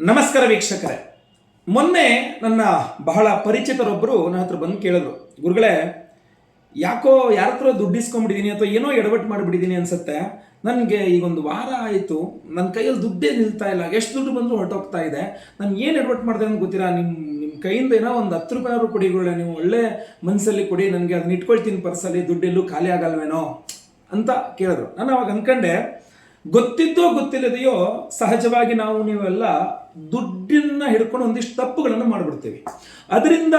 ನಮಸ್ಕಾರ ವೀಕ್ಷಕರೇ. ಮೊನ್ನೆ ನನ್ನ ಬಹಳ ಪರಿಚಿತರೊಬ್ಬರು ನನ್ನ ಹತ್ರ ಬಂದು ಕೇಳಿದ್ರು, ಗುರುಗಳೇ, ಯಾಕೋ ಯಾರ ಹತ್ರ ದುಡ್ಡು ಅಥವಾ ಏನೋ ಎಡವಟ್ಟು ಮಾಡಿಬಿಟ್ಟಿದ್ದೀನಿ ಅನ್ಸುತ್ತೆ. ನನಗೆ ಈಗೊಂದು ವಾರ ಆಯಿತು ನನ್ನ ಕೈಯಲ್ಲಿ ದುಡ್ಡೇ ನಿಲ್ತಾ ಇಲ್ಲ, ಎಷ್ಟು ದುಡ್ಡು ಬಂದರೂ ಹೊರಟೋಗ್ತಾ ಇದೆ. ನಾನು ಏನು ಎಡವಟ್ಟು ಮಾಡಿದೆ ಅಂತ ಗೊತ್ತಿಲ್ಲ ನಿಮ್ಮ ನಿಮ್ಮ ಕೈಯಿಂದ ಏನೋ ಒಂದು ಹತ್ತು ರೂಪಾಯಿ ಕೊಡಿ ಗುರುಗಳೇ, ನೀವು ಒಳ್ಳೆ ಮನಸ್ಸಲ್ಲಿ ಕೊಡಿ, ನನಗೆ ಅದನ್ನ ಇಟ್ಕೊಳ್ತೀನಿ ಪರ್ಸಲ್ಲಿ ದುಡ್ಡೆಲ್ಲೂ ಖಾಲಿ ಆಗಲ್ವೇನೋ? ಅಂತ ಕೇಳಿದ್ರು. ನಾನು ಅವಾಗ ಅನ್ಕೊಂಡೆ, ಗೊತ್ತಿದ್ದೋ ಗೊತ್ತಿಲ್ಲದೆಯೋ ಸಹಜವಾಗಿ ನಾವು ನೀವೆಲ್ಲ ದುಡ್ಡನ್ನ ಹಿಡ್ಕೊಂಡು ಒಂದಿಷ್ಟು ತಪ್ಪುಗಳನ್ನು ಮಾಡಿಬಿಡ್ತೀವಿ. ಅದರಿಂದ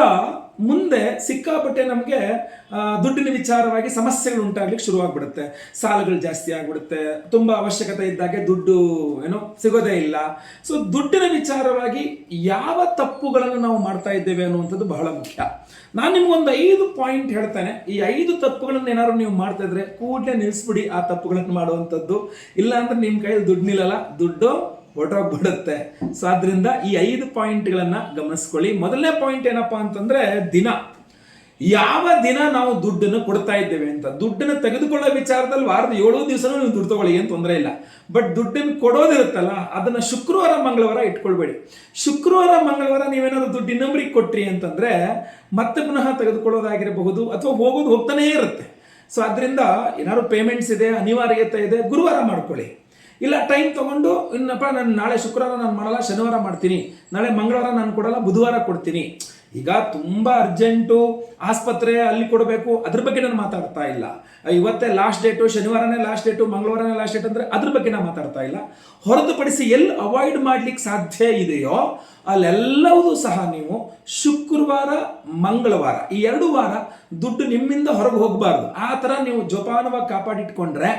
ಮುಂದೆ ಸಿಕ್ಕಾಪಟ್ಟೆ ನಮಗೆ ದುಡ್ಡಿನ ವಿಚಾರವಾಗಿ ಸಮಸ್ಯೆಗಳು ಉಂಟಾಗ್ಲಿಕ್ಕೆ ಶುರುವಾಗ್ಬಿಡುತ್ತೆ. ಸಾಲಗಳು ಜಾಸ್ತಿ ಆಗ್ಬಿಡುತ್ತೆ. ತುಂಬ ಅವಶ್ಯಕತೆ ಇದ್ದಾಗೆ ದುಡ್ಡು, ಏನೋ, ಸಿಗೋದೇ ಇಲ್ಲ. ಸೊ ದುಡ್ಡಿನ ವಿಚಾರವಾಗಿ ಯಾವ ತಪ್ಪುಗಳನ್ನು ನಾವು ಮಾಡ್ತಾ ಇದ್ದೇವೆ ಅನ್ನುವಂಥದ್ದು ಬಹಳ ಮುಖ್ಯ. ನಾನು ನಿಮ್ಗೊಂದು ಐದು ಪಾಯಿಂಟ್ ಹೇಳ್ತೇನೆ. ಈ ಐದು ತಪ್ಪುಗಳನ್ನು ಏನಾದ್ರು ನೀವು ಮಾಡ್ತಾ ಇದ್ರೆ ಕೂಡಲೇ ನಿಲ್ಲಿಸ್ಬಿಡಿ ಆ ತಪ್ಪುಗಳನ್ನು ಮಾಡುವಂಥದ್ದು. ಇಲ್ಲ ಅಂದ್ರೆ ನಿಮ್ಮ ಕೈಯಲ್ಲಿ ದುಡ್ಡು ನಿಲ್ಲಲ್ಲ. ದುಡ್ಡು ಹೊರಟೋಗ್ಬಿಡುತ್ತೆ. ಸೊ ಆದ್ರಿಂದ ಈ ಐದು ಪಾಯಿಂಟ್ಗಳನ್ನು ಗಮನಿಸ್ಕೊಳ್ಳಿ. ಮೊದಲನೇ ಪಾಯಿಂಟ್ ಏನಪ್ಪಾ ಅಂತಂದ್ರೆ ದಿನ. ಯಾವ ದಿನ ನಾವು ದುಡ್ಡನ್ನು ಕೊಡ್ತಾ ಇದ್ದೇವೆ ಅಂತ. ದುಡ್ಡನ್ನು ತೆಗೆದುಕೊಳ್ಳೋ ವಿಚಾರದಲ್ಲಿ ವಾರದ ಏಳು ದಿವಸನೂ ನೀವು ದುಡ್ಡು ತಗೊಳ್ಳಿ, ಏನು ತೊಂದರೆ ಇಲ್ಲ. ಬಟ್ ದುಡ್ಡನ್ನು ಕೊಡೋದಿರುತ್ತಲ್ಲ, ಅದನ್ನ ಶುಕ್ರವಾರ, ಮಂಗಳವಾರ ಇಟ್ಕೊಳ್ಬೇಡಿ. ಶುಕ್ರವಾರ, ಮಂಗಳವಾರ ನೀವೇನಾದ್ರು ದುಡ್ಡು ಇನ್ನೊಬ್ಬರಿಗೆ ಕೊಟ್ರಿ ಅಂತಂದ್ರೆ ಮತ್ತೆ ಪುನಃ ತೆಗೆದುಕೊಳ್ಳೋದಾಗಿರಬಹುದು ಅಥವಾ ಹೋಗೋದು ಹೋಗ್ತಾನೇ ಇರುತ್ತೆ. ಸೊ ಅದರಿಂದ ಏನಾದ್ರು ಪೇಮೆಂಟ್ಸ್ ಇದೆ, ಅನಿವಾರ್ಯತೆ ಇದೆ, ಗುರುವಾರ ಮಾಡ್ಕೊಳ್ಳಿ. ಇಲ್ಲ ಟೈಮ್ ತೊಗೊಂಡು, ಇನ್ನಪ್ಪ ನಾನು ನಾಳೆ ಶುಕ್ರವಾರ ನಾನು ಮಾಡಲ್ಲ, ಶನಿವಾರ ಮಾಡ್ತೀನಿ. ನಾಳೆ ಮಂಗಳವಾರ ನಾನು ಕೊಡಲ್ಲ, ಬುಧವಾರ ಕೊಡ್ತೀನಿ. ಈಗ ತುಂಬ ಅರ್ಜೆಂಟು ಆಸ್ಪತ್ರೆ ಅಲ್ಲಿ ಕೊಡಬೇಕು, ಅದ್ರ ಬಗ್ಗೆ ನಾನು ಮಾತಾಡ್ತಾ ಇಲ್ಲ. ಇವತ್ತೇ ಲಾಸ್ಟ್ ಡೇಟು ಶನಿವಾರನೇ ಲಾಸ್ಟ್ ಡೇಟು ಮಂಗಳವಾರನೇ ಲಾಸ್ಟ್ ಡೇಟ್ ಅಂದರೆ ಅದ್ರ ಬಗ್ಗೆ ನಾನು ಮಾತಾಡ್ತಾ ಇಲ್ಲ. ಹೊರತುಪಡಿಸಿ ಎಲ್ಲಿ ಅವಾಯ್ಡ್ ಮಾಡ್ಲಿಕ್ಕೆ ಸಾಧ್ಯ ಇದೆಯೋ, ಅಲ್ಲೆಲ್ಲವೂ ಸಹ ನೀವು ಶುಕ್ರವಾರ, ಮಂಗಳವಾರ, ಈ ಎರಡು ವಾರ ದುಡ್ಡು ನಿಮ್ಮಿಂದ ಹೊರಗೆ ಹೋಗಬಾರ್ದು. ಆ ಥರ ನೀವು ಜೋಪಾನವಾಗಿ ಕಾಪಾಡಿಟ್ಕೊಂಡ್ರೆ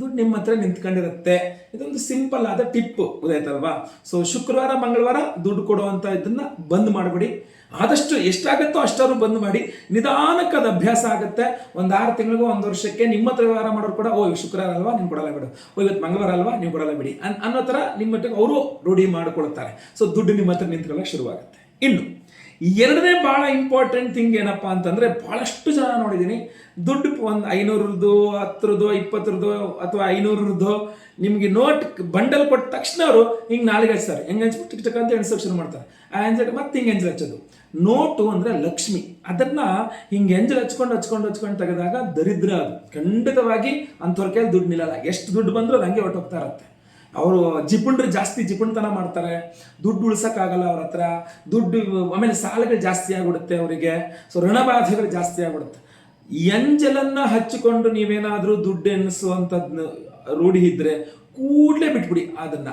ದುಡ್ಡು ನಿಮ್ಮ ಹತ್ರ ನಿಂತ್ಕೊಂಡಿರುತ್ತೆ. ಇದೊಂದು ಸಿಂಪಲ್ ಆದ ಟಿಪ್ ಗೊತ್ತಾಯ್ತಲ್ವಾ? ಸೊ ಶುಕ್ರವಾರ, ಮಂಗಳವಾರ ದುಡ್ಡು ಕೊಡುವಂಥ ಇದನ್ನು ಬಂದ್ ಮಾಡಿಬಿಡಿ. ಆದಷ್ಟು ಎಷ್ಟಾಗುತ್ತೋ ಅಷ್ಟಾದ್ರು ಬಂದ್ ಮಾಡಿ. ನಿಧಾನಕ್ಕೆ ಅದು ಅಭ್ಯಾಸ ಆಗುತ್ತೆ. ಒಂದು ಆರು ತಿಂಗಳಿಗೂ, ಒಂದು ವರ್ಷಕ್ಕೆ ನಿಮ್ಮ ಹತ್ರ ವ್ಯವಹಾರ ಮಾಡೋರು ಕೂಡ, ಓ ಶುಕ್ರವಾರ ಅಲ್ವಾ? ನೀವು ಕೊಡಲ್ಲ ಬಿಡು. ಓ, ಇವತ್ತು ಮಂಗಳವಾರ ಅಲ್ವಾ? ನೀವು ಕೊಡಲ್ಲ ಬಿಡಿ. ಅನ್, ಅನ್ನೋ ಥರ ನಿಮ್ಮ ಮಟ್ಟಿಗೆ ಅವರು ರೂಢಿ ಮಾಡಿಕೊಳ್ತಾರೆ. ಸೊ ದುಡ್ಡು ನಿಮ್ಮ ಹತ್ರ ನಿಂತ್ಕೊಳ್ಳೋಕೆ ಶುರುವಾಗುತ್ತೆ. ಇನ್ನು ಎರಡನೇ ಭಾಳ ಇಂಪಾರ್ಟೆಂಟ್ ಥಿಂಗ್ ಏನಪ್ಪ ಅಂತಂದರೆ ಭಾಳಷ್ಟು ಜನ ನೋಡಿದ್ದೀನಿ ದುಡ್ಡು ಒಂದು ಐನೂರದ್ದು, ಹತ್ರದ್ದು, ಇಪ್ಪತ್ತರದ್ದು ಅಥವಾ ಐನೂರದ್ದು ನಿಮಗೆ ನೋಟ್ ಬಂಡಲ್ ಕೊಟ್ಟ ತಕ್ಷಣ ಅವರು ಹಿಂಗೆ ನಾಳೆಗೆ ಹಚ್ತಾರೆ. ಹೆಂಗೆ ಹಂಚ್ಬಿಟ್ಟು ಟಿಕ್ ಅಂತ ಎಣ್ಸಕ್ಷನ್ ಶುರು ಮಾಡ್ತಾರೆ. ಆ ಎಂಜಲ್ ಮತ್ತೆ ಹಿಂಗೆ ಎಂಜಲ್ ಹಚ್ಚೋದು. ನೋಟು ಅಂದರೆ ಲಕ್ಷ್ಮಿ. ಅದನ್ನು ಹಿಂಗೆ ಎಂಜಲ್ ಹಚ್ಕೊಂಡು ಹಚ್ಕೊಂಡು ಹಚ್ಕೊಂಡು ತೆಗೆದಾಗ ದರಿದ್ರ ಅದು. ಖಂಡಿತವಾಗಿ ಅಂಥವ್ರ ಕೈಯಲ್ಲಿ ದುಡ್ಡು ನಿಲ್ಲಲ್ಲ. ಎಷ್ಟು ದುಡ್ಡು ಬಂದರೂ ಅದು ಹಂಗೆ ಹೊಟ್ಟೋಗ್ತಾ ಇರುತ್ತೆ. ಅವರು ಜಿಪುಣರು ಜಾಸ್ತಿ ಜಿಪುಣತನ ಮಾಡ್ತಾರೆ. ದುಡ್ಡು ಉಳ್ಸೋಕ್ಕಾಗಲ್ಲ ಅವ್ರ ಹತ್ರ. ದುಡ್ಡು ಆಮೇಲೆ ಸಾಲಗಳು ಜಾಸ್ತಿ ಆಗಿಬಿಡುತ್ತೆ ಅವರಿಗೆ. ಸೊ ಋಣಬಾಧೆಗಳು ಜಾಸ್ತಿ ಆಗಿಬಿಡುತ್ತೆ. ಎಂಜಲನ್ನ ಹಚ್ಚಿಕೊಂಡು ನೀವೇನಾದರೂ ದುಡ್ಡು ಎನಿಸುವಂಥದ್ದು ರೂಢಿ ಇದ್ದರೆ ಕೂಡಲೇ ಬಿಟ್ಬಿಡಿ ಅದನ್ನ.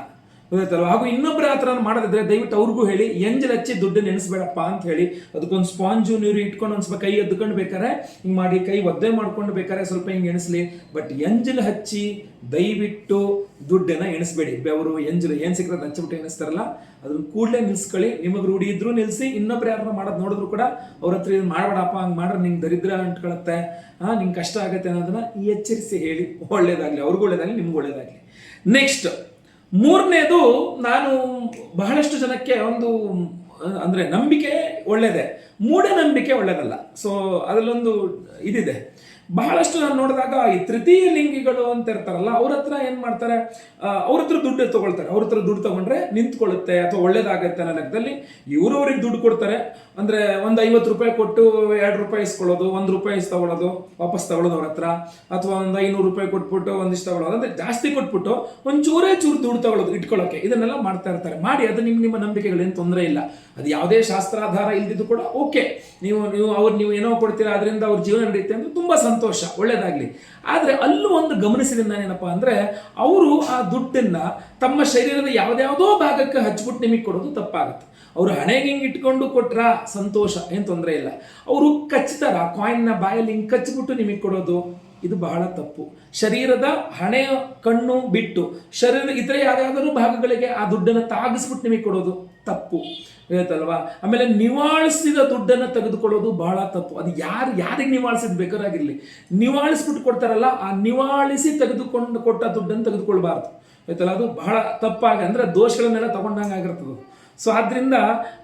ಗೊತ್ತಾಯ್ತಲ್ವ? ಹಾಗೂ ಇನ್ನೊಬ್ಬರ ಥರ ಮಾಡೋದಿದ್ರೆ ದಯವಿಟ್ಟು ಅವ್ರಿಗೂ ಹೇಳಿ ಎಂಜಲ್ ಹಚ್ಚಿ ದುಡ್ಡು ನೆನೆಸ್ಬೇಡಪ್ಪ ಅಂತ ಹೇಳಿ, ಅದಕ್ಕೊಂದು ಸ್ಪಾಂಜು, ನೀರು ಇಟ್ಕೊಂಡು ಒಂದು ಸ್ವಲ್ಪ ಕೈ ಎದ್ಕೊಂಡು ಬೇಕಾರೆ ಹಿಂಗೆ ಮಾಡಿ, ಕೈ ಒದ್ದೆ ಮಾಡ್ಕೊಂಡು ಬೇಕಾರೆ ಸ್ವಲ್ಪ ಹಿಂಗೆ ಎಣಿಸ್ಲಿ. ಬಟ್ ಎಂಜಲ್ ಹಚ್ಚಿ ದಯವಿಟ್ಟು ದುಡ್ಡನ್ನ ಎಣಿಸ್ಬೇಡಿ. ಅವರು ಎಂಜಲು ಏನು ಸಿಕ್ಕರೆ ಹಂಚಿಬಿಟ್ಟು ಎಣಿಸ್ತಾರಲ್ಲ, ಅದನ್ನ ಕೂಡಲೇ ನಿಲ್ಸ್ಕೊಳ್ಳಿ. ನಿಮಗೆ ರೂಢಿ ಇದ್ರೂ ನಿಲ್ಲಿಸಿ ಇನ್ನೊಬ್ರು ಯಾರನ್ನ ಮಾಡೋದು ನೋಡಿದ್ರು ಕೂಡ ಅವ್ರ ಹತ್ರ ಇದು ಮಾಡಬೇಡಪ್ಪ, ಹಂಗೆ ಮಾಡ್ರೆ ನಿಂಗೆ ದರಿದ್ರ ಅಂಟ್ಕೊಳತ್ತೆ. ಹಾಂ ನಿಂಗೆ ಕಷ್ಟ ಆಗುತ್ತೆ ಅನ್ನೋದನ್ನ ಎಚ್ಚರಿಸಿ ಹೇಳಿ. ಒಳ್ಳೇದಾಗಲಿ, ಅವ್ರಿಗೂ ಒಳ್ಳೇದಾಗಲಿ, ನಿಮ್ಗೆ ಒಳ್ಳೇದಾಗಲಿ. ನೆಕ್ಸ್ಟ್ ಮೂರನೇದು ನಾನು ಬಹಳಷ್ಟು ಜನಕ್ಕೆ ಒಂದು ಅಂದರೆ ನಂಬಿಕೆ ಒಳ್ಳೆಯದೇ ಮೂಢನಂಬಿಕೆ ಒಳ್ಳೆಯದಲ್ಲ ಸೊ ಅದರಲ್ಲೊಂದು ಇದಿದೆ. ಬಹಳಷ್ಟು ನಾನು ನೋಡಿದಾಗ ಈ ತೃತೀಯ ಲಿಂಗಿಗಳು ಅಂತ ಇರ್ತಾರಲ್ಲ, ಅವ್ರ ಹತ್ರ ಏನು ಮಾಡ್ತಾರೆ? ಅವ್ರ ಹತ್ರ ದುಡ್ಡು ತಗೊಳ್ತಾರೆ. ಅವ್ರ ಹತ್ರ ದುಡ್ಡು ತಗೊಂಡ್ರೆ ನಿಂತ್ಕೊಳ್ಳುತ್ತೆ ಅಥವಾ ಒಳ್ಳೇದಾಗತ್ತೆ ಅನ್ನೋ ಲೆಕ್ಕದಲ್ಲಿ ಇವರು ಅವ್ರಿಗೆ ದುಡ್ಡು ಕೊಡ್ತಾರೆ. ಅಂದರೆ ಒಂದು ಐವತ್ತು ರೂಪಾಯಿ ಕೊಟ್ಟು ಎರಡು ರೂಪಾಯಿ ಇಸ್ಕೊಳ್ಳೋದು, ಒಂದು ರೂಪಾಯಿ ತಗೊಳ್ಳೋದು, ವಾಪಸ್ ತಗೊಳ್ಳೋದು ಅವ್ರ ಹತ್ರ. ಅಥವಾ ಒಂದು ಐನೂರು ರೂಪಾಯಿ ಕೊಟ್ಬಿಟ್ಟು ಒಂದಿಷ್ಟು ತಗೊಳ್ಳೋದು. ಅಂದರೆ ಜಾಸ್ತಿ ಕೊಟ್ಬಿಟ್ಟು ಒಂಚೂರೇ ಚೂರೇ ಚೂರು ದುಡ್ಡು ತಗೊಳ್ಳೋದು ಇಟ್ಕೊಳ್ಳೋಕೆ. ಇದನ್ನೆಲ್ಲ ಮಾಡ್ತಾ ಇರ್ತಾರೆ. ಮಾಡಿ, ಅದು ನಿಮ್ಮ ನಿಮ್ಮ ನಂಬಿಕೆಗಳೇನು ತೊಂದರೆ ಇಲ್ಲ. ಅದು ಯಾವುದೇ ಶಾಸ್ತ್ರಾಧಾರ ಇಲ್ದಿದ್ದು ಕೂಡ ಓಕೆ. ನೀವು ನೀವು ಅವ್ರು, ನೀವು ಏನೋ ಕೊಡ್ತೀರಾ ಅದರಿಂದ ಅವ್ರ ಜೀವನ ನಡೆಯುತ್ತೆ ಅಂತ ತುಂಬ ಸಂತೋಷ. ಒಳ್ಳೇದಾಗಲಿ. ಆದರೆ ಅಲ್ಲೂ ಒಂದು ಗಮನಿಸಿದ ನಾನೇನಪ್ಪ ಅಂದರೆ, ಅವರು ಆ ದುಡ್ಡನ್ನು ತಮ್ಮ ಶರೀರದ ಯಾವುದ್ಯಾವುದೋ ಭಾಗಕ್ಕೆ ಹಚ್ಬಿಟ್ಟು ನಿಮಗೆ ಕೊಡೋದು ತಪ್ಪಾಗುತ್ತೆ. ಅವರು ಹಣೆಗೆ ಹಿಂಗೆ ಇಟ್ಕೊಂಡು ಕೊಟ್ರ ಸಂತೋಷ, ಏನು ತೊಂದರೆ ಇಲ್ಲ. ಅವರು ಕಚ್ತಾರ ಕಾಯಿನ್ನ ಬಾಯಲ್ಲಿ ಹಿಂಗೆ ಕಚ್ಚಿಬಿಟ್ಟು ನಿಮಗೆ ಕೊಡೋದು. ಇದು ಬಹಳ ತಪ್ಪು. ಶರೀರದ ಹಣೆಯ ಕಣ್ಣು ಬಿಟ್ಟು ಶರೀರದ ಇತರೆ ಯಾವ್ದಾದರೂ ಭಾಗಗಳಿಗೆ ಆ ದುಡ್ಡನ್ನು ತಾಗಿಸ್ಬಿಟ್ಟು ನಿಮಗೆ ಕೊಡೋದು ತಪ್ಪು. ಹೇಳ್ತಲ್ವಾ? ಆಮೇಲೆ ನಿವಾಳಿಸಿದ ದುಡ್ಡನ್ನು ತೆಗೆದುಕೊಳ್ಳೋದು ಬಹಳ ತಪ್ಪು. ಅದು ಯಾರು, ಯಾರಿಗೆ ನಿವಾಳಿಸಿದ ಬೇಕಾರಾಗಿರಲಿ. ನಿವಾಳಿಸ್ಬಿಟ್ಟು ಕೊಡ್ತಾರಲ್ಲ, ಆ ನಿವಾಳಿಸಿ ತೆಗೆದುಕೊಂಡು ಕೊಟ್ಟ ದುಡ್ಡನ್ನು ತೆಗೆದುಕೊಳ್ಬಾರ್ದು. ಆಯ್ತಲ್ಲ ಅದು ಬಹಳ ತಪ್ಪಾಗಿ ಅಂದ್ರೆ ದೋಷಗಳನ್ನೆಲ್ಲ ತಗೊಂಡಂಗೆ ಆಗಿರ್ತದೆ ಸೊ ಆದ್ದರಿಂದ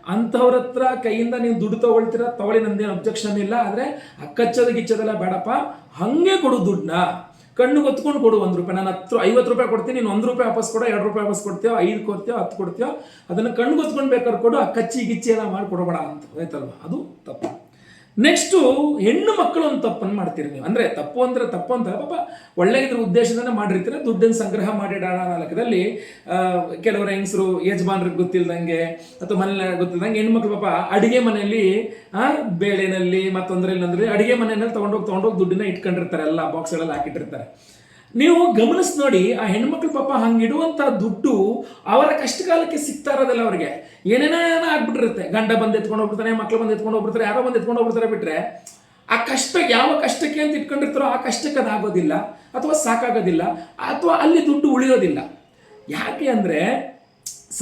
ಅಂಥವ್ರ ಹತ್ರ ಕೈಯಿಂದ ನೀವು ದುಡ್ಡು ತಗೊಳ್ತೀರ, ತಗೊಳ್ಳಿ, ನಂದೇನು ಅಬ್ಜೆಕ್ಷನ್ ಇಲ್ಲ. ಆದರೆ ಕಚ್ಚದ ಗಿಚ್ಚದೆಲ್ಲ ಬೇಡಪ್ಪ. ಹಾಗೆ ಕೊಡು ದುಡ್ಡನ್ನ. ಕಣ್ಣು ಹೊತ್ಕೊಂಡು ಕೊಡು ಒಂದು ರೂಪಾಯಿ. ನಾನು ಹತ್ತು ಐವತ್ತು ರೂಪಾಯಿ ಕೊಡ್ತೀನಿ, ನೀನು ಒಂದು ರೂಪಾಯಿ ವಾಪಸ್ ಕೊಡೋ, ಎರಡು ರೂಪಾಯಿ ವಾಪಸ್ ಕೊಡ್ತೀಯೋ, ಐದು ಕೊಡ್ತೀಯೋ, ಹತ್ತು ಕೊಡ್ತೀಯೋ, ಅದನ್ನು ಕಣ್ಣು ಹೊತ್ಕೊಂಡು ಬೇಕಾದ್ರೆ ಕೊಡು, ಆ ಕಚ್ಚಿ, ಗಿಚ್ಚಿ ಎಲ್ಲ ಮಾಡಿ ಕೊಡಬೇಡ ಅಂತ. ಆಯ್ತಲ್ವ? ಅದು ತಪ್ಪು. ನೆಕ್ಸ್ಟು ಹೆಣ್ಣು ಮಕ್ಕಳು ಒಂದು ತಪ್ಪನ್ನು ಮಾಡ್ತೀರಿ ನೀವು ಅಂದರೆ ತಪ್ಪು ಅಂದರೆ ತಪ್ಪು ಅಂತ ಪಾಪ ಒಳ್ಳೆ ಇದ್ರ ಉದ್ದೇಶದಿಂದ ಮಾಡಿರ್ತೀರ, ದುಡ್ಡನ್ನು ಸಂಗ್ರಹ ಮಾಡಿಡೋಣ ಅನ್ನೋ ನಾಲ್ಕದಲ್ಲಿ ಕೆಲವರು ಹೆಂಗಸರು ಯಜಮಾನ್ರಿಗೆ ಗೊತ್ತಿಲ್ದಂಗೆ ಅಥವಾ ಮನೆ ಗೊತ್ತಿಲ್ದಂಗೆ ಹೆಣ್ಮಕ್ಳು ಪಾಪ ಅಡುಗೆ ಮನೆಯಲ್ಲಿ ಬೇಳೆನಲ್ಲಿ ಮತ್ತೊಂದ್ರಲ್ಲಿ ಅಂದ್ರೆ ಅಡಿಗೆ ಮನೆಯಲ್ಲಿ ತೊಗೊಂಡೋಗಿ ತೊಗೊಂಡೋಗಿ ದುಡ್ಡನ್ನ ಇಟ್ಕೊಂಡಿರ್ತಾರೆ. ಎಲ್ಲ ಬಾಕ್ಸ್ಗಳಲ್ಲಿ ಹಾಕಿಟ್ಟಿರ್ತಾರೆ. ನೀವು ಗಮನಿಸಿ ನೋಡಿ, ಆ ಹೆಣ್ಮಕ್ಳು ಪಾಪ ಹಂಗಿಡುವಂಥ ದುಡ್ಡು ಅವರ ಕಷ್ಟ ಕಾಲಕ್ಕೆ ಸಿಗ್ತಾ ಇರೋದಿಲ್ಲ ಅವ್ರಿಗೆ. ಏನೇನೋ ಆಗ್ಬಿಟ್ಟಿರುತ್ತೆ. ಗಂಡ ಬಂದು ಎತ್ಕೊಂಡು ಹೋಗ್ಬಿಡ್ತಾನೆ ಮಕ್ಳು ಬಂದು ಎತ್ಕೊಂಡು ಹೋಗ್ಬಿಡ್ತಾರೆ, ಯಾರೋ ಬಂದು ಎತ್ಕೊಂಡು ಹೋಗ್ಬಿಡ್ತಾರೆ ಬಿಟ್ರೆ, ಆ ಕಷ್ಟ ಯಾವ ಕಷ್ಟಕ್ಕೆ ಅಂತ ಇಟ್ಕೊಂಡಿರ್ತಾರೋ ಆ ಕಷ್ಟಕ್ಕೆ ಅದಾಗೋದಿಲ್ಲ ಅಥವಾ ಸಾಕಾಗೋದಿಲ್ಲ, ಅಥವಾ ಅಲ್ಲಿ ದುಡ್ಡು ಉಳಿಯೋದಿಲ್ಲ. ಯಾಕೆ ಅಂದರೆ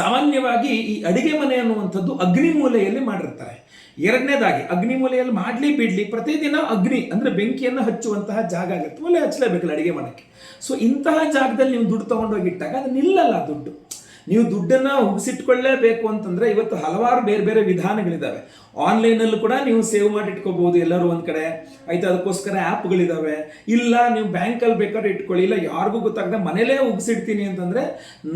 ಸಾಮಾನ್ಯವಾಗಿ ಈ ಅಡಿಗೆ ಮನೆ ಅನ್ನುವಂಥದ್ದು ಅಗ್ನಿ ಮೂಲೆಯಲ್ಲಿ ಮಾಡಿರ್ತಾರೆ. ಎರಡನೇದಾಗಿ, ಅಗ್ನಿ ಮೂಲೆಯಲ್ಲಿ ಮಾಡಲಿ ಬಿಡಲಿ ಪ್ರತಿದಿನ ಅಗ್ನಿ ಅಂದರೆ ಬೆಂಕಿಯನ್ನು ಹಚ್ಚುವಂತಹ ಜಾಗ ಆಗುತ್ತೆ. ಒಲೆ ಹಚ್ಚಲೇಬೇಕಲ್ಲ ಅಡುಗೆ ಮಾಡೋಕ್ಕೆ. ಸೊ ಇಂತಹ ಜಾಗದಲ್ಲಿ ನೀವು ದುಡ್ಡು ತೊಗೊಂಡೋಗಿ ಇಟ್ಟಾಗ ಅದು ನಿಲ್ಲಲ್ಲ ದುಡ್ಡು. ನೀವು ದುಡ್ಡನ್ನು ಉಗಿಸಿಟ್ಕೊಳ್ಳೇಬೇಕು ಅಂತಂದ್ರೆ ಇವತ್ತು ಹಲವಾರು ಬೇರೆ ಬೇರೆ ವಿಧಾನಗಳಿದ್ದಾವೆ ಆನ್ಲೈನಲ್ಲೂ ಕೂಡ ನೀವು ಸೇವ್ ಮಾಡಿ ಇಟ್ಕೋಬಹುದು ಎಲ್ಲರೂ ಒಂದು ಕಡೆ. ಆಯ್ತು, ಅದಕ್ಕೋಸ್ಕರ ಆ್ಯಪ್ಗಳಿದ್ದಾವೆ ಇಲ್ಲ, ನೀವು ಬ್ಯಾಂಕಲ್ಲಿ ಬೇಕಾದ್ರೆ ಇಟ್ಕೊಳ್ಳಿ. ಇಲ್ಲ, ಯಾರಿಗೂ ಗೊತ್ತಾಗದೆ ಮನೇಲೇ ಉಗಿಸಿಡ್ತೀನಿ ಅಂತಂದ್ರೆ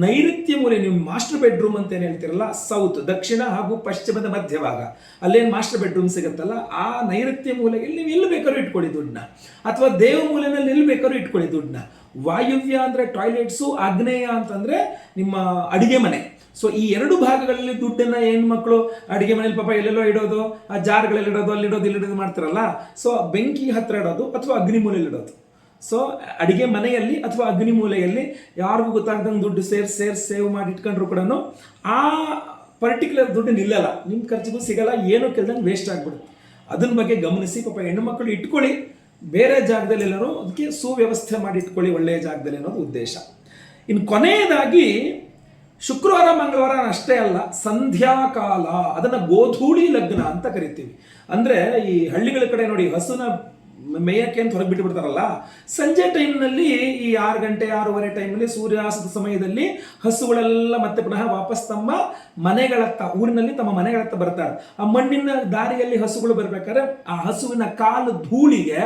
ನೈಋತ್ಯ ಮೂಲೆ ನೀವು ಮಾಸ್ಟರ್ ಬೆಡ್ರೂಮ್ ಅಂತ ಏನು ಹೇಳ್ತಿರಲ್ಲ, ಸೌತ್, ದಕ್ಷಿಣ ಹಾಗೂ ಪಶ್ಚಿಮದ ಮಧ್ಯಭಾಗ. ಅಲ್ಲೇನು ಮಾಸ್ಟರ್ ಬೆಡ್ರೂಮ್ ಸಿಗುತ್ತಲ್ಲ, ಆ ನೈಋತ್ಯ ಮೂಲೆಗೆ ನೀವು ಎಲ್ಲಿ ಬೇಕಾದ್ರೂ ಇಟ್ಕೊಳ್ಳಿ ದುಡ್ಡನ್ನ. ಅಥವಾ ದೇವ ಮೂಲೆಯಲ್ಲಿ ನಿಲ್ಬೇಕಾದ್ರು ಬೇಕಾದ್ರೂ ಇಟ್ಕೊಳ್ಳಿ ದುಡ್ಡನ್ನ. ವಾಯುವ್ಯ ಅಂದರೆ ಟಾಯ್ಲೆಟ್ಸು ಆಗ್ನೇಯ ಅಂತಂದರೆ ನಿಮ್ಮ ಅಡಿಗೆ ಮನೆ. ಸೊ ಈ ಎರಡು ಭಾಗಗಳಲ್ಲಿ ದುಡ್ಡನ್ನು ಹೆಣ್ಮಕ್ಳು ಅಡಿಗೆ ಮನೇಲಿ ಪಾಪ ಎಲ್ಲೆಲ್ಲೋ ಇಡೋದು, ಆ ಜಾರ್ಗಳಲ್ಲಿ ಇಡೋದು, ಅಲ್ಲಿ ಇಡೋದು, ಇಲ್ಲಿ ಇಡೋದು ಮಾಡ್ತಾರಲ್ಲ? ಸೊ ಬೆಂಕಿ ಹತ್ರ ಇಡೋದು ಅಥವಾ ಅಗ್ನಿ ಮೂಲೆಯಲ್ಲಿ ಇಡೋದು. ಸೊ ಅಡಿಗೆ ಮನೆಯಲ್ಲಿ ಅಥವಾ ಅಗ್ನಿ ಮೂಲೆಯಲ್ಲಿ ಯಾರಿಗೂ ಗೊತ್ತಾಗ್ದಂಗೆ ದುಡ್ಡು ಸೇರ್ ಸೇರ್, ಸೇವ್ ಮಾಡಿ ಇಟ್ಕೊಂಡ್ರು ಕೂಡ ಆ ಪರ್ಟಿಕ್ಯುಲರ್ ದುಡ್ಡು ನಿಲ್ಲಲ್ಲ. ನಿಮ್ಮ ಖರ್ಚಿಗೂ ಸಿಗಲ್ಲ, ಏನೂ ಕೆಲ್ದಂಗೆ ವೇಸ್ಟ್ ಆಗ್ಬಿಡುತ್ತೆ. ಅದನ್ನ ಬಗ್ಗೆ ಗಮನಿಸಿ, ಪಾಪ ಹೆಣ್ಣು ಮಕ್ಕಳು ಇಟ್ಕೊಳ್ಳಿ. ಬೇರೆ ಜಾಗದಲ್ಲಿ ಎಲ್ಲರೂ ಅದಕ್ಕೆ ಸುವ್ಯವಸ್ಥೆ ಮಾಡಿ ಇಟ್ಕೊಳ್ಳಿ ಒಳ್ಳೆಯ ಜಾಗದಲ್ಲಿ ಅನ್ನೋದು ಉದ್ದೇಶ. ಇನ್ನು ಕೊನೆಯದಾಗಿ, ಶುಕ್ರವಾರ, ಮಂಗಳವಾರ ಅಷ್ಟೇ ಅಲ್ಲ, ಸಂಧ್ಯಾಕಾಲ, ಅದನ್ನ ಗೋಧೂಳಿ ಲಗ್ನ ಅಂತ ಕರಿತೀವಿ. ಅಂದ್ರೆ ಈ ಹಳ್ಳಿಗಳ ಕಡೆ ನೋಡಿ, ಹಸುನ ಮೇಯಕ್ಕೆ ಅಂತ ಹೊರಗೆ ಬಿಟ್ಟುಬಿಡ್ತಾರಲ್ಲ ಸಂಜೆ ಟೈಮ್ನಲ್ಲಿ ಈ ಆರು ಗಂಟೆ, ಆರೂವರೆ ಟೈಮಲ್ಲಿ ಸೂರ್ಯಾಸ್ತದ ಸಮಯದಲ್ಲಿ ಹಸುಗಳೆಲ್ಲ ಮತ್ತೆ ಪುನಃ ವಾಪಸ್ ತಮ್ಮ ಮನೆಗಳತ್ತ, ಊರಿನಲ್ಲಿ ತಮ್ಮ ಮನೆಗಳತ್ತ ಬರ್ತಾರೆ. ಆ ಮಣ್ಣಿನ ದಾರಿಯಲ್ಲಿ ಹಸುಗಳು ಬರ್ಬೇಕಾದ್ರೆ ಆ ಹಸುವಿನ ಕಾಲು ಧೂಳಿಗೆ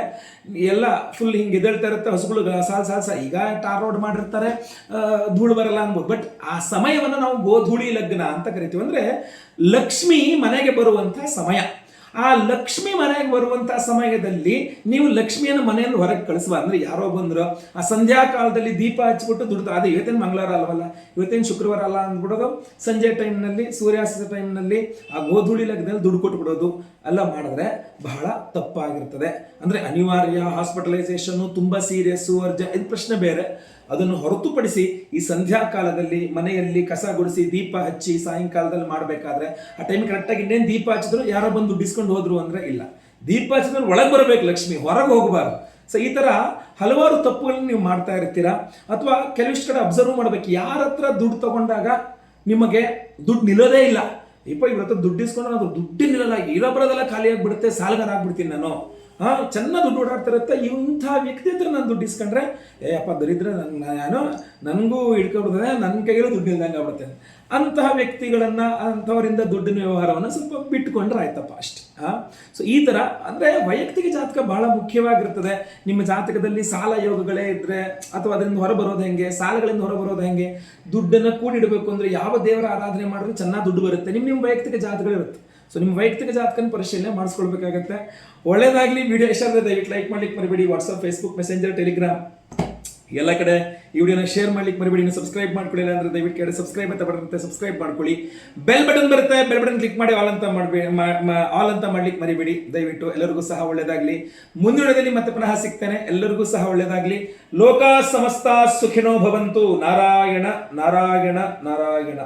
ಎಲ್ಲ ಫುಲ್ ಹಿಂಗೆ ಎದ್ದೇಳ್ತಾ ಇರುತ್ತೆ. ಹಸುಗಳು ಸಾಲ್, ಸಾಲ ಈಗ ಟಾರ್ ರೋಡ್ ಮಾಡಿರ್ತಾರೆ. ಧೂಳು ಬರಲ್ಲ ಅನ್ಬೋದು. ಬಟ್ ಆ ಸಮಯವನ್ನು ನಾವು ಗೋಧೂಳಿ ಲಗ್ನ ಅಂತ ಕರಿತೀವಿ. ಅಂದ್ರೆ ಲಕ್ಷ್ಮಿ ಮನೆಗೆ ಬರುವಂಥ ಸಮಯ. ಆ ಲಕ್ಷ್ಮಿ ಮನೆಗೆ ಬರುವಂತಹ ಸಮಯದಲ್ಲಿ ನೀವು ಲಕ್ಷ್ಮಿಯನ್ನು ಮನೆಯನ್ನು ಹೊರಗೆ ಕಳಿಸುವ. ಅಂದ್ರೆ ಯಾರೋ ಬಂದ್ರು, ಆ ಸಂಧ್ಯಾ ಕಾಲದಲ್ಲಿ ದೀಪ ಹಚ್ಚಿಬಿಟ್ಟು ದುಡ್ಡು ಅದು ಇವತ್ತೇನು ಮಂಗಳವಾರ ಅಲ್ವಲ್ಲ? ಇವತ್ತೇನು ಶುಕ್ರವಾರ ಅಲ್ಲ ಅಂದ್ಬಿಡೋದು? ಸಂಜೆ ಟೈಮ್ನಲ್ಲಿ ಸೂರ್ಯಾಸ್ತ ಟೈಮ್ನಲ್ಲಿ ಆ ಗೋಧೂಳಿ ಲಗ್ನದಲ್ಲಿ ದುಡ್ಡು ಕೊಟ್ಬಿಡೋದು ಎಲ್ಲ ಮಾಡಿದ್ರೆ ಬಹಳ ತಪ್ಪಾಗಿರ್ತದೆ. ಅಂದ್ರೆ ಅನಿವಾರ್ಯ ಹಾಸ್ಪಿಟಲೈಸೇಷನ್ ತುಂಬಾ ಸೀರಿಯಸ್ಸು ಅರ್ಜ ಇದು ಪ್ರಶ್ನೆ ಬೇರೆ. ಅದನ್ನು ಹೊರತುಪಡಿಸಿ ಈ ಸಂಧ್ಯಾ ಕಾಲದಲ್ಲಿ ಮನೆಯಲ್ಲಿ ಕಸ ಗುಡಿಸಿ ದೀಪ ಹಚ್ಚಿ ಸಾಯಂಕಾಲದಲ್ಲಿ ಮಾಡಬೇಕಾದ್ರೆ ಆ ಟೈಮ್ ಕರೆಕ್ಟಾಗಿ ಇನ್ನೇನು ದೀಪ ಹಚ್ಚಿದ್ರು ಯಾರೋ ಬಂದು ದುಡ್ಡಿಸ್ಕೊಂಡು ಹೋದ್ರು ಅಂದ್ರೆ ಇಲ್ಲ. ದೀಪ ಹಚ್ಚಿದ್ರೆ ಒಳಗೆ ಬರಬೇಕು ಲಕ್ಷ್ಮಿ, ಹೊರಗೆ ಹೋಗಬಾರ್ದು. ಸೊ ಈ ಥರ ಹಲವಾರು ತಪ್ಪುಗಳನ್ನ ನೀವು ಮಾಡ್ತಾ ಇರ್ತೀರಾ? ಅಥವಾ ಕೆಲವಿಷ್ಟು ಕಡೆ ಅಬ್ಸರ್ವ್ ಮಾಡಬೇಕು. ಯಾರ ಹತ್ರ ದುಡ್ಡು ತಗೊಂಡಾಗ ನಿಮಗೆ ದುಡ್ಡು ನಿಲ್ಲೋದೇ ಇಲ್ಲ. ಇಪ್ಪ, ಇವ್ರ ಹತ್ರ ದುಡ್ಡು ಇಸ್ಕೊಂಡ್ರೆ ಅದು ದುಡ್ಡು ನಿಲ್ಲಲ್ಲ. ಇರೋ ಬರೋದೆಲ್ಲ ಖಾಲಿ ಬಿಡುತ್ತೆ, ಸಾಲಗಾರ ಆಗ್ಬಿಡ್ತೀನಿ ನಾನು. ಚೆನ್ನಾಗಿ ದುಡ್ಡು ಓಡಾಡ್ತಾ ಇರುತ್ತೆ ಇಂಥ ವ್ಯಕ್ತಿ ಹತ್ರ ನಾನು ದುಡ್ಡು ಇಸ್ಕೊಂಡ್ರೆ, ಏ, ಅಪ್ಪ, ದರಿದ್ರ ನನ್ನ ನಾನು ನನಗೂ ಹಿಡ್ಕೊಬಿಡ್ತದೆ ನನ್ನ ಕೈಯಲ್ಲೂ ದುಡ್ಡು ಇಲ್ದಂಗೆ ಆಗ್ಬಿಡುತ್ತೆ. ಅಂತಹ ವ್ಯಕ್ತಿಗಳನ್ನ, ಅಂಥವರಿಂದ ದುಡ್ಡಿನ ವ್ಯವಹಾರವನ್ನು ಸ್ವಲ್ಪ ಬಿಟ್ಕೊಂಡ್ರೆ ಆಯ್ತಪ್ಪ ಅಷ್ಟೆ ಸೊ ಈ ಥರ ಅಂದರೆ ವೈಯಕ್ತಿಕ ಜಾತಕ ಬಹಳ ಮುಖ್ಯವಾಗಿರ್ತದೆ. ನಿಮ್ಮ ಜಾತಕದಲ್ಲಿ ಸಾಲ ಯೋಗಗಳೇ ಇದ್ರೆ, ಅಥವಾ ಅದರಿಂದ ಹೊರಬರೋದು ಹೆಂಗೆ, ಸಾಲಗಳಿಂದ ಹೊರಬರೋದು ಹೆಂಗೆ, ದುಡ್ಡನ್ನು ಕೂಡಿಡಬೇಕು ಅಂದರೆ ಯಾವ ದೇವರ ಆರಾಧನೆ ಮಾಡಿದ್ರೆ ಚೆನ್ನಾಗಿ ದುಡ್ಡು ಬರುತ್ತೆ. ನಿಮ್ಮ ನಿಮ್ಮ ವೈಯಕ್ತಿಕ ಜಾತಕಗಳಿರುತ್ತೆ. ಸೊ ನಿಮ್ಮ ವೈಯಕ್ತಿಕ ಜಾತಕನ ಪರಿಶೀಲನೆ ಮಾಡಿಸ್ಕೊಳ್ಬೇಕಾಗತ್ತೆ. ಒಳ್ಳೇದಾಗಲಿ ವಿಡಿಯೋ ಇಷ್ಟ ಆದರೆ ದಯವಿಟ್ಟು ಲೈಕ್ ಮಾಡ್ಲಿಕ್ಕೆ ಮರಿಬೇಡಿ. ವಾಟ್ಸಪ್ ಫೇಸ್ಬುಕ್ ಮೆಸೆಂಜರ್ ಟೆಲಿಗ್ರಾಮ್ ಎಲ್ಲ ಕಡೆ ಈ ವಿಡಿಯೋನ ಶೇರ್ ಮಾಡ್ಲಿಕ್ಕೆ ಮರಿಬೇಡಿ. ಇನ್ನು ಸಬ್ಸ್ಕ್ರೈಬ್ ಮಾಡ್ಕೊಳ್ಳಿಲ್ಲ ಅಂದ್ರೆ ದಯವಿಟ್ಟು ಕೇಳಿ. ಸಬ್ಸ್ಕ್ರೈಬ್ ಅಂತ ಬರುತ್ತೆ ಸಬ್ಸ್ಕ್ರೈಬ್ ಮಾಡ್ಕೊಳ್ಳಿ. ಬೆಲ್ ಬಟನ್ ಬರುತ್ತೆ ಬೆಲ್ ಬಟನ್ ಕ್ಲಿಕ್ ಮಾಡಿ ಆಲ್ ಅಂತ ಮಾಡಬೇಡಿ ಆಲ್ ಅಂತ ಮಾಡ್ಲಿಕ್ಕೆ ಮರಿಬೇಡಿ. ದಯವಿಟ್ಟು ಎಲ್ಲರಿಗೂ ಸಹ ಒಳ್ಳೇದಾಗಲಿ. ಮುಂದಿನದಲ್ಲಿ ಮತ್ತೆ ಪುನಃ ಸಿಗ್ತೇನೆ. ಎಲ್ಲರಿಗೂ ಸಹ ಒಳ್ಳೇದಾಗಲಿ. ಲೋಕ ಸಮಸ್ತ ಸುಖಿನೋ ಭವಂತು. ನಾರಾಯಣ ನಾರಾಯಣ ನಾರಾಯಣ.